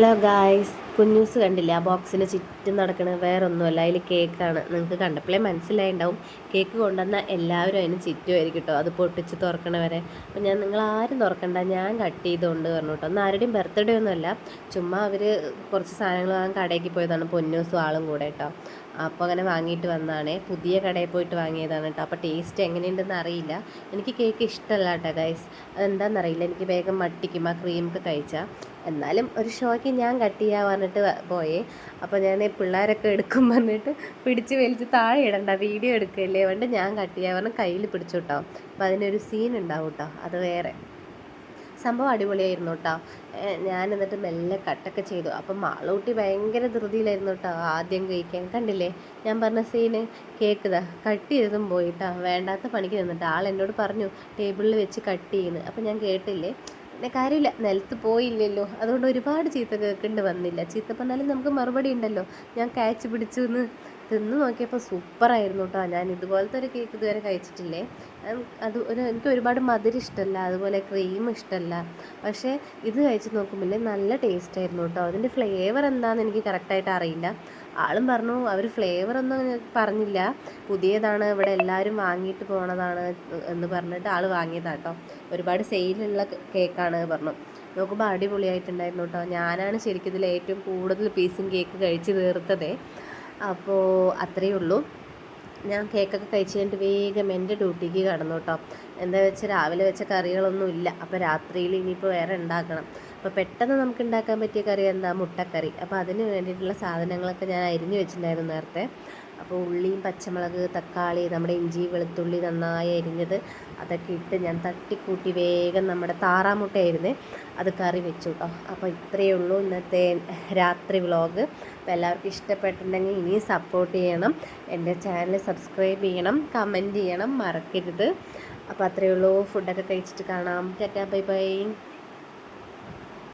Hello guys കുഞ്ഞൂസ് കണ്ടില്ല? ആ ബോക്സിന് ചുറ്റും നടക്കുന്നത് വേറെ ഒന്നുമല്ല അതിൽ കേക്കാണ് നിങ്ങൾക്ക് കണ്ടപ്പോഴേ മനസ്സിലായിണ്ടാവും. കേക്ക് കൊണ്ടുവന്ന എല്ലാവരും അതിന് ചുറ്റുമായിരിക്കും കേട്ടോ അത് പൊട്ടിച്ച് തുറക്കണ വരെ അപ്പോൾ ഞാൻ നിങ്ങൾ ആരും തുറക്കണ്ട. ഞാൻ കട്ട് ചെയ്തുകൊണ്ട് പറഞ്ഞു കേട്ടോ ഒന്നും ആരുടെയും ബർത്ത്ഡേ ഒന്നുമല്ല. ചുമ്മാ അവർ കുറച്ച് സാധനങ്ങൾ വാങ്ങാൻ കടയ്ക്ക് പോയതാണ് പൊന്നൂസും ആളും കൂടെ കേട്ടോ അപ്പോൾ അങ്ങനെ വാങ്ങിയിട്ട് വന്നതാണ്. പുതിയ കടയിൽ പോയിട്ട് വാങ്ങിയതാണ് കേട്ടോ അപ്പോൾ ടേസ്റ്റ് എങ്ങനെയുണ്ടെന്ന് അറിയില്ല. എനിക്ക് കേക്ക് ഇഷ്ടമല്ല കേട്ടോ ഗൈസ് അതെന്താണെന്നറിയില്ല എനിക്ക് വേഗം മട്ടിക്കും. ആ ക്രീമൊക്കെ കഴിച്ചാൽ എന്നാലും ഒരു ഷോയ്ക്ക് ഞാൻ കട്ട് ചെയ്യാൻ പറഞ്ഞിട്ട് പോയേ. അപ്പോൾ ഞാൻ പിള്ളേരൊക്കെ എടുക്കും പറഞ്ഞിട്ട് പിടിച്ച് വലിച്ച് താഴെ ഇടണ്ട വീഡിയോ എടുക്കല്ലേ വേണ്ട ഞാൻ കട്ട് ചെയ്യാൻ പറഞ്ഞ് കയ്യിൽ പിടിച്ചു കേട്ടോ അപ്പോൾ അതിനൊരു സീൻ ഉണ്ടാവും കേട്ടോ അത് വേറെ. സംഭവം അടിപൊളിയായിരുന്നു കേട്ടോ ഞാൻ എന്നിട്ട് മെല്ലെ കട്ടൊക്കെ ചെയ്തു. അപ്പം മാളൂട്ടി ഭയങ്കര ധൃതിയിലായിരുന്നു കേട്ടോ ആദ്യം കഴിക്കാൻ. കണ്ടില്ലേ? ഞാൻ പറഞ്ഞ സീന് കേക്ക് കട്ട് ചെയ്തതും പോയിട്ടാ വേണ്ടാത്ത പണിക്ക് നിന്നിട്ട് ആൾ എന്നോട് പറഞ്ഞു ടേബിളിൽ വെച്ച് കട്ട് ചെയ്യുന്നു. അപ്പം ഞാൻ കേട്ടില്ലേ? കാര്യമില്ല നിലത്ത് പോയില്ലല്ലോ. അതുകൊണ്ട് ഒരുപാട് ചീത്ത കേൾക്കേണ്ടി വന്നില്ല. ചീത്ത പറഞ്ഞാലും നമുക്ക് മറുപടി ഉണ്ടല്ലോ. ഞാൻ കാച്ച് പിടിച്ചു എന്ന് തിന്ന് നോക്കിയപ്പോൾ സൂപ്പറായിരുന്നു കേട്ടോ ഞാൻ ഇതുപോലത്തെ ഒരു കേക്ക് ഇതുവരെ കഴിച്ചിട്ടില്ലേ. അത് ഒരു എനിക്ക് ഒരുപാട് മധുരം ഇഷ്ടമല്ല അതുപോലെ ക്രീം ഇഷ്ടമല്ല പക്ഷേ ഇത് കഴിച്ച് നോക്കുമ്പോൾ നല്ല ടേസ്റ്റ് ആയിരുന്നു കേട്ടോ അതിന്റെ ഫ്ലേവർ എന്താണെന്ന് എനിക്ക് കറക്റ്റായിട്ട് അറിയില്ല. ആളും പറഞ്ഞു അവർ ഫ്ലേവർ ഒന്നും പറഞ്ഞില്ല. പുതിയതാണ് ഇവിടെ എല്ലാവരും വാങ്ങിയിട്ട് പോണതാണ് എന്ന് പറഞ്ഞിട്ട് ആൾ വാങ്ങിയതാണ് കേട്ടോ ഒരുപാട് സെയിലുള്ള കേക്കാണ് പറഞ്ഞു. നോക്കുമ്പോൾ അടിപൊളിയായിട്ടുണ്ടായിരുന്നു കേട്ടോ ഞാനാണ് ശരിക്കും ഇതിൽ ഏറ്റവും കൂടുതൽ പീസും കേക്ക് കഴിച്ച് തീർത്തതേ. അപ്പോൾ അത്രയേ ഉള്ളൂ. ഞാൻ കേക്കൊക്കെ കഴിച്ച് കഴിഞ്ഞിട്ട് വേഗം എന്റെ ഡ്യൂട്ടിക്ക് കടന്നു കേട്ടോ എന്താ വെച്ചാൽ രാവിലെ വെച്ച കറികളൊന്നും ഇല്ല. അപ്പോൾ രാത്രിയിൽ ഇനിയിപ്പോൾ വേറെ ഉണ്ടാക്കണം. അപ്പോൾ പെട്ടെന്ന് നമുക്ക് ഉണ്ടാക്കാൻ പറ്റിയ കറി എന്താ? മുട്ടക്കറി. അപ്പോൾ അതിന് വേണ്ടിയിട്ടുള്ള സാധനങ്ങളൊക്കെ ഞാൻ അരിഞ്ഞു വെച്ചിട്ടുണ്ടായിരുന്നു നേരത്തെ. അപ്പോൾ ഉള്ളിയും പച്ചമുളക് തക്കാളി നമ്മുടെ ഇഞ്ചി വെളുത്തുള്ളി നന്നായി അരിഞ്ഞത് അതൊക്കെ ഇട്ട് ഞാൻ തട്ടിക്കൂട്ടി വേഗം നമ്മുടെ താറാമുട്ടയായിരുന്നു അത് കറി വെച്ചു കേട്ടോ. അപ്പോൾ ഇത്രയേ ഉള്ളൂ ഇന്നത്തെ രാത്രി വ്ളോഗ്. അപ്പോൾ എല്ലാവർക്കും ഇഷ്ടപ്പെട്ടിട്ടുണ്ടെങ്കിൽ ഇനിയും സപ്പോർട്ട് ചെയ്യണം. എന്റെ ചാനൽ സബ്സ്ക്രൈബ് ചെയ്യണം കമന്റ് ചെയ്യണം മറക്കരുത്. അപ്പോൾ അത്രയേ ഉള്ളൂ. ഫുഡൊക്കെ കഴിച്ചിട്ട് കാണാം. Tata bye bye.